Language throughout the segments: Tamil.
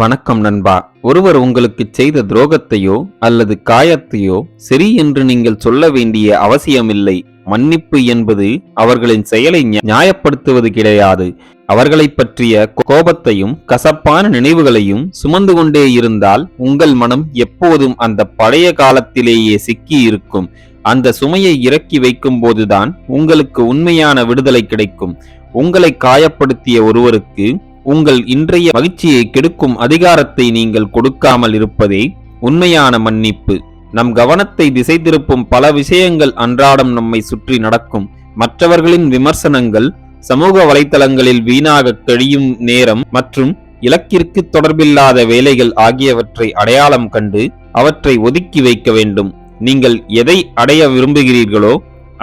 வணக்கம் நண்பா. ஒருவர் உங்களுக்கு செய்த துரோகத்தையோ அல்லது காயத்தையோ சரி என்று நீங்கள் சொல்ல வேண்டிய அவசியமில்லை. மன்னிப்பு என்பது அவர்களின் செயலை நியாயப்படுத்துவது கிடையாது. அவர்களை பற்றிய கோபத்தையும் கசப்பான நினைவுகளையும் சுமந்து கொண்டே இருந்தால் உங்கள் மனம் எப்போதும் அந்த பழைய காலத்திலேயே சிக்கி இருக்கும் அந்த சுமையை இறக்கி வைக்கும் போதுதான் உங்களுக்கு உண்மையான விடுதலை கிடைக்கும். உங்களை காயப்படுத்திய ஒருவருக்கு உங்கள் இன்றைய மகிழ்ச்சியை கெடுக்கும் அதிகாரத்தை நீங்கள் கொடுக்காமல் இருப்பதே உண்மையான மன்னிப்பு. நம் கவனத்தை திசை திருப்பும் பல விஷயங்கள் அன்றாடம் நம்மை சுற்றி நடக்கும். மற்றவர்களின் விமர்சனங்கள் சமூக வலைதளங்களில் வீணாக கழியும் நேரம் மற்றும் இலக்கிற்கு தொடர்பில்லாத வேலைகள் ஆகியவற்றை அடையாளம் கண்டு அவற்றை ஒதுக்கி வைக்க வேண்டும். நீங்கள் எதை அடைய விரும்புகிறீர்களோ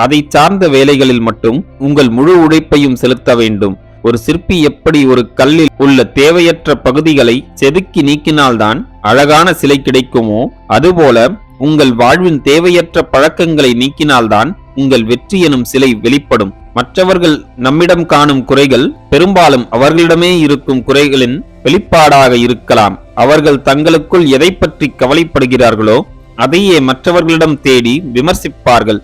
அதை சார்ந்த வேலைகளில் மட்டும் உங்கள் முழு உழைப்பையும் செலுத்த வேண்டும். ஒரு சிற்பி எப்படி ஒரு கல்லில் உள்ள தேவையற்ற பகுதிகளை செதுக்கி நீக்கினால்தான் அழகான சிலை கிடைக்குமோ? அதுபோல உங்கள் வாழ்வின் தேவையற்ற பழக்கங்களை நீக்கினால்தான் உங்கள் வெற்றி எனும் சிலை வெளிப்படும். மற்றவர்கள் நம்மிடம் காணும் குறைகள் பெரும்பாலும் அவர்களிடமே இருக்கும் குறைகளின் வெளிப்பாடாக இருக்கலாம். அவர்கள் தங்களுக்குள் எதை பற்றி கவலைப்படுகிறார்களோ அதையே மற்றவர்களிடம் தேடி விமர்சிப்பார்கள்.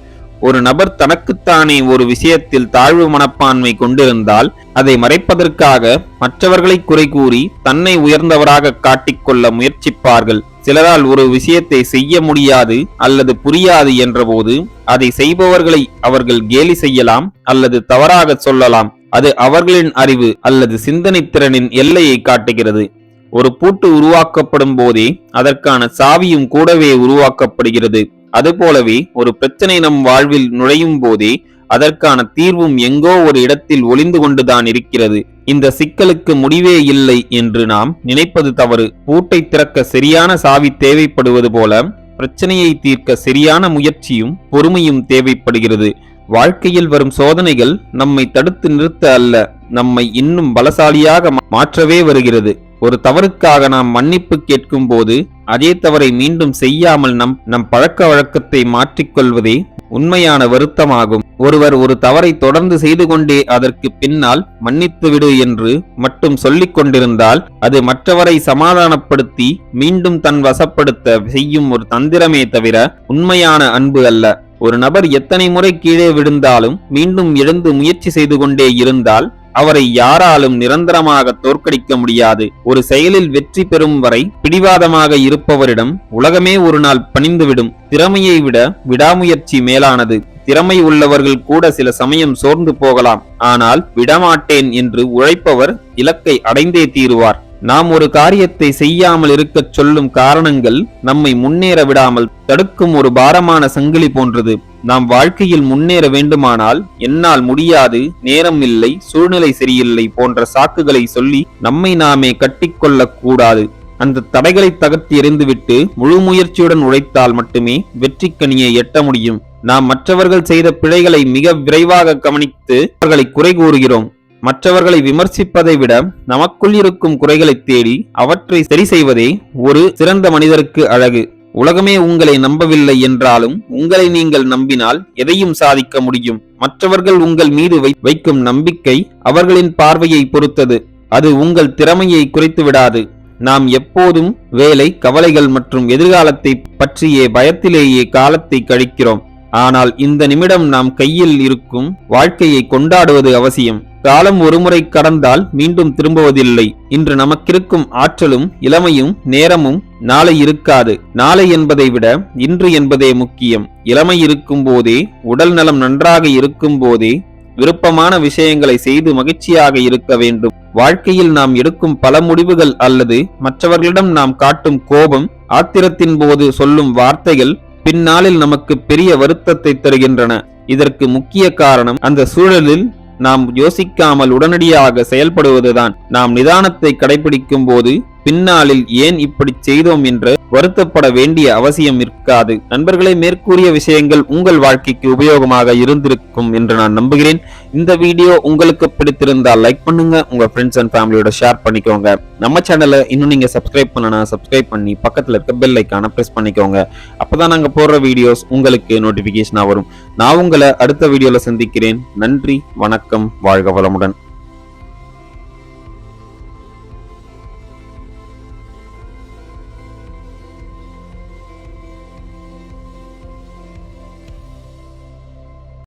ஒரு நபர் தனக்குத்தானே ஒரு விஷயத்தில் தாழ்வு மனப்பான்மை கொண்டிருந்தால் அதை மறைப்பதற்காக மற்றவர்களை குறை கூறி தன்னை உயர்ந்தவராக காட்டிக்கொள்ள முயற்சிப்பார்கள். சிலரால் ஒரு விஷயத்தை செய்ய முடியாது அல்லது புரியாது என்றபோது அதை செய்பவர்களை அவர்கள் கேலி செய்யலாம் அல்லது தவறாக சொல்லலாம். அது அவர்களின் அறிவு அல்லது சிந்தனை திறனின் எல்லையை காட்டுகிறது. ஒரு பூட்டு உருவாக்கப்படும் போதே அதற்கான சாவியும் கூடவே உருவாக்கப்படுகிறது. அதுபோலவே ஒரு பிரச்சனை நம் வாழ்வில் நுழையும் போதே அதற்கான தீர்வும் எங்கோ ஒரு இடத்தில் ஒளிந்து கொண்டுதான் இருக்கிறது. இந்த சிக்கலுக்கு முடிவே இல்லை என்று நாம் நினைப்பது தவறு. பூட்டை திறக்க சரியான சாவி தேவைப்படுவது போல பிரச்சனையை தீர்க்க சரியான முயற்சியும் பொறுமையும் தேவைப்படுகிறது. வாழ்க்கையில் வரும் சோதனைகள் நம்மை தடுத்து நிறுத்த அல்ல நம்மை இன்னும் பலசாலியாக மாற்றவே வருகிறது. ஒரு தவறுக்காக நாம் மன்னிப்பு கேட்கும் போது அதே தவறை மீண்டும் செய்யாமல் நம் நம் பழக்க வழக்கத்தை மாற்றிக்கொள்வதே உண்மையான வருத்தமாகும். ஒருவர் ஒரு தவறை தொடர்ந்து செய்து கொண்டே அதற்கு பின்னால் மன்னித்து விடு என்று மட்டும் சொல்லிக் கொண்டிருந்தால் அது மற்றவரை சமாதானப்படுத்தி மீண்டும் தன் வசப்படுத்த செய்யும் ஒரு தந்திரமே தவிர உண்மையான அன்பு அல்ல. ஒரு நபர் எத்தனை முறை கீழே விழுந்தாலும் மீண்டும் எழுந்து முயற்சி செய்து கொண்டே இருந்தால் அவரை யாராலும் நிரந்தரமாக தோற்கடிக்க முடியாது. ஒரு செயலில் வெற்றி பெறும் வரை பிடிவாதமாக இருப்பவரிடம் உலகமே ஒரு நாள் பணிந்துவிடும். திறமையை விட விடாமுயற்சி மேலானது. திறமை உள்ளவர்கள் கூட சில சமயம் சோர்ந்து போகலாம். ஆனால் விடமாட்டேன் என்று உழைப்பவர் இலக்கை அடைந்தே தீருவார். நாம் ஒரு காரியத்தை செய்யாமல் இருக்கச் சொல்லும் காரணங்கள் நம்மை முன்னேற விடாமல் தடுக்கும் ஒரு பாரமான சங்கிலி போன்றது. நாம் வாழ்க்கையில் முன்னேற வேண்டுமானால் என்னால் முடியாது நேரம் இல்லை சூழ்நிலை சரியில்லை போன்ற சாக்குகளை சொல்லி நம்மை நாமே கட்டிக்கொள்ள கூடாது அந்த தடைகளை தகர்த்து எறிந்துவிட்டு முழு முயற்சியுடன் உழைத்தால் மட்டுமே வெற்றிக்கனியை எட்ட முடியும். நாம் மற்றவர்கள் செய்த பிழைகளை மிக விரைவாக கவனித்து அவர்களை குறை கூறுகிறோம். மற்றவர்களை விமர்சிப்பதை விட நமக்குள் இருக்கும் குறைகளை தேடி அவற்றை சரி செய்வதே ஒரு சிறந்த மனிதருக்கு அழகு. உலகமே உங்களை நம்பவில்லை என்றாலும் உங்களை நீங்கள் நம்பினால் எதையும் சாதிக்க முடியும். மற்றவர்கள் உங்கள் மீது வை- வைக்கும் நம்பிக்கை அவர்களின் பார்வையை பொறுத்தது. அது உங்கள் திறமையை குறைத்து விடாது. நாம் எப்போதும் வேலை கவலைகள் மற்றும் எதிர்காலத்தை பற்றிய பயத்திலேயே காலத்தை கழிக்கிறோம். ஆனால் இந்த நிமிடம் நாம் கையில் இருக்கும் வாழ்க்கையை கொண்டாடுவது அவசியம். காலம் ஒருமுறை கடந்தால் மீண்டும் திரும்புவதில்லை. இன்று நமக்கிருக்கும் ஆற்றலும் இளமையும் நேரமும் நாளை இருக்காது. நாளை என்பதை விட இன்று என்பதே முக்கியம். இளமை இருக்கும் போதே உடல் நலம் நன்றாக இருக்கும் போதே விருப்பமான விஷயங்களை செய்து மகிழ்ச்சியாக இருக்க வேண்டும். வாழ்க்கையில் நாம் எடுக்கும் பல முடிவுகள் அல்லது மற்றவர்களிடம் நாம் காட்டும் கோபம் ஆத்திரத்தின் போது சொல்லும் வார்த்தைகள் பின்னாளில் நமக்கு பெரிய வருத்தத்தை தருகின்றன. இதற்கு முக்கிய காரணம் அந்த சூழலில் நாம் யோசிக்காமல் உடனடியாக செயல்படுவதுதான். நாம் நிதானத்தை கடைபிடிக்கும் போது பின்னாளில் ஏன் இப்படி செய்தோம் என்று வருத்தப்பட வேண்டிய அவசியம் இருக்காது. நண்பர்களை மேற்கூறிய விஷயங்கள் உங்கள் வாழ்க்கைக்கு உபயோகமாக இருந்திருக்கும் என்று நான் நம்புகிறேன். இந்த வீடியோ உங்களுக்கு பிடித்திருந்தால் லைக் பண்ணுங்க உங்க ஃப்ரெண்ட்ஸ் அண்ட் ஃபேமிலியோட ஷேர் பண்ணிக்கோங்க. நம்ம சேனலை இன்னும் நீங்க சப்ஸ்கிரைப் பண்ணனா சப்ஸ்கிரைப் பண்ணி பக்கத்துல இருக்க பெல் ஐக்கான பிரஸ் பண்ணிக்கோங்க. அப்பதான் நாங்க போடுற வீடியோஸ் உங்களுக்கு நோட்டிபிகேஷனா வரும். நான் உங்களை அடுத்த வீடியோல சந்திக்கிறேன். நன்றி வணக்கம் வாழ்க வளமுடன்.